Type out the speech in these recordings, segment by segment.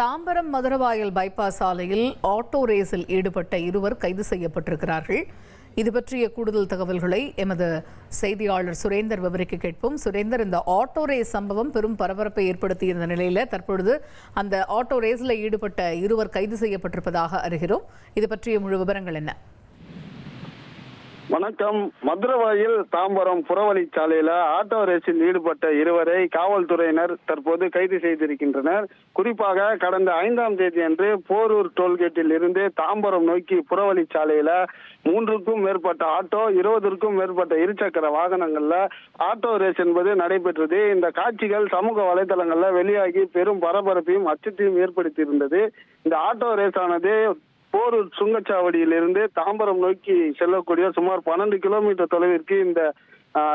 Tambaram Maduravoyal bypass சாலையில் auto ரேஸில் ஈடுபட்ட இருவர் கைது செய்யப்பட்டிருக்கிறார்கள். இது பற்றிய கூடுதல் தகவல்களை எமது செய்தியாளர் சுரேந்தர் விவரிக்க கேட்போம். சுரேந்தர் இந்த ஆட்டோ ரேஸ் சம்பவம் பெரும் பரபரப்பை ஏற்படுத்தியிருந்த நிலையில தற்பொழுது அந்த ஆட்டோ ரேஸில் ஈடுபட்ட இருவர் கைது செய்யப்பட்டிருப்பதாக அறிகிறோம். இது பற்றிய முழு விவரங்கள் என்ன? வணக்கம். மதுரவாயில் தாம்பரம் புறவழிச்சாலையில ஆட்டோ ரேஸில் ஈடுபட்ட இருவரை காவல்துறையினர் தற்போது கைது செய்திருக்கின்றனர். குறிப்பாக கடந்த ஐந்தாம் தேதி அன்று போரூர் டோல்கேட்டில் இருந்து தாம்பரம் நோக்கி புறவழி சாலையில மூன்றுக்கும் மேற்பட்ட ஆட்டோ இருபதற்கும் மேற்பட்ட இருசக்கர வாகனங்கள்ல ஆட்டோ ரேஸ் என்பது நடைபெற்றது. இந்த காட்சிகள் சமூக வலைதளங்கள்ல வெளியாகி பெரும் பரபரப்பையும் அச்சத்தையும் ஏற்படுத்தியிருந்தது. இந்த ஆட்டோ ரேஸ் ஆனது போரூர் சுங்கச்சாவடியிலிருந்து தாம்பரம் நோக்கி செல்லக்கூடிய சுமார் பன்னெண்டு கிலோமீட்டர் தொலைவிற்கு இந்த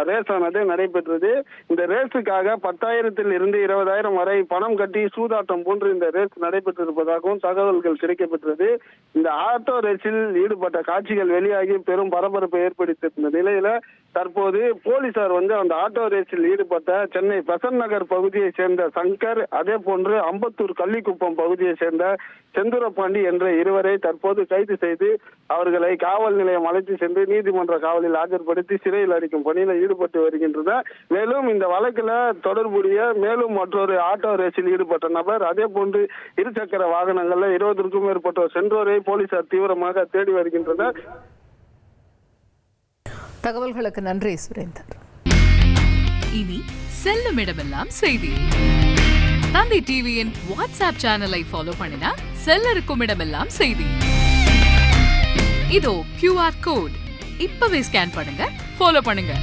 ரேஸ் ஆனது நடைபெற்றது. இந்த ரேஸுக்காக பத்தாயிரத்தில் இருந்து இருபதாயிரம் வரை பணம் கட்டி சூதாட்டம் போன்று இந்த ரேஸ் நடைபெற்றிருப்பதாகவும் தகவல்கள் கிடைக்கப்பெற்றது. இந்த ஆட்டோ ரேஸில் ஈடுபட்ட காட்சிகள் வெளியாகி பெரும் பரபரப்பை ஏற்படுத்தியிருந்த நிலையில தற்போது போலீசார் வந்து அந்த ஆட்டோ ரேஸில் ஈடுபட்ட சென்னை பெசன் நகர் பகுதியை சேர்ந்த சங்கர் அதே போன்று அம்பத்தூர் கள்ளிக்குப்பம் பகுதியை சேர்ந்த செந்துரப்பாண்டி என்ற இருவரை தற்போது கைது செய்து அவர்களை காவல் நிலையம் அழைத்து சென்று நீதிமன்ற காவலில் ஆஜர்படுத்தி சிறையில் அடிக்கும் பணி பணியில ஈடுபட்டு வருகின்றனர் மேலும் இந்த வழக்குல தொடர்புடைய மேலும் மற்றொரு ஆட்டோ ரேஸில் ஈடுபட்ட நபர் அதே போன்று இருசக்கர வாகனங்கள்ல இருபதற்கும் மேற்பட்டோர் சென்றோரை போலீசார் தீவிரமாக தேடி வருகின்றனர். தகவல்களுக்கு நன்றி சுரேந்தர். இனி செல்லும் இடமெல்லாம் செய்தி. தந்தி டிவியின் வாட்ஸ்அப் சேனலை ஃபாலோ பண்ணினா செல்ல இருக்கும் இடமெல்லாம் செய்தி. இதோ கியூஆர் கோட் இப்பவே ஸ்கேன் பண்ணுங்க. ஃபாலோ பண்ணுங்கள்